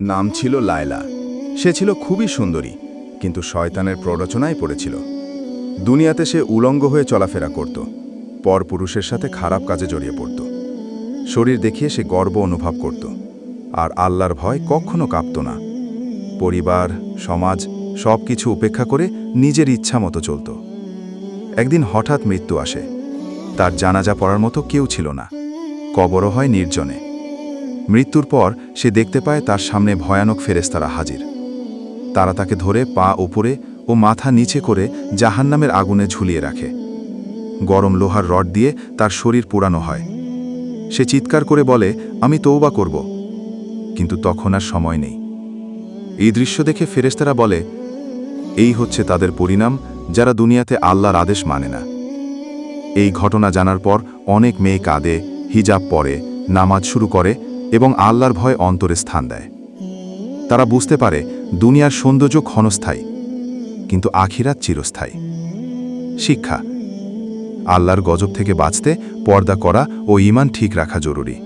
নাম ছিল লায়লা। সে ছিল খুবই সুন্দরী, কিন্তু শয়তানের প্ররোচনায় পড়েছিল। দুনিয়াতে সে উলঙ্গ হয়ে চলাফেরা করত পরপুরুষের সাথে খারাপ কাজে জড়িয়ে পড়ত। শরীর দেখিয়ে সে গর্ব অনুভব করত, আর আল্লাহর ভয় কখনো কাঁপত না। পরিবার, সমাজ সব কিছু উপেক্ষা করে নিজের ইচ্ছা মতো চলত। একদিন হঠাৎ মৃত্যু আসে, তার জানাজা পড়ার মতো কেউ ছিল না। কবরও হয় নির্জনে। মৃত্যুর পর সে দেখতে পায় তার সামনে ভয়ানক ফেরেস্তারা হাজির। তারা তাকে ধরে পা উপরে ও মাথা নিচে করে জাহান্নামের আগুনে ঝুলিয়ে রাখে। গরম লোহার রড দিয়ে তার শরীর পোড়ানো হয়। সে চিৎকার করে বলে, আমি তৌবা করব। কিন্তু তখন আর সময় নেই। এই দৃশ্য দেখে ফেরেস্তারা বলে, এই হচ্ছে তাদের পরিণাম, যারা দুনিয়াতে আল্লাহর আদেশ মানে না। এই ঘটনা জানার পর অনেক মেয়ে কাঁদে, হিজাব পরে, নামাজ শুরু করে এবং আল্লাহর ভয় অন্তরে স্থান দেয়। তারা বুঝতে পারে, দুনিয়ার সৌন্দর্য ক্ষণস্থায়ী, কিন্তু আখিরাত চিরস্থায়ী। শিক্ষা, আল্লাহর গজব থেকে বাঁচতে পর্দা করা ও ইমান ঠিক রাখা জরুরি।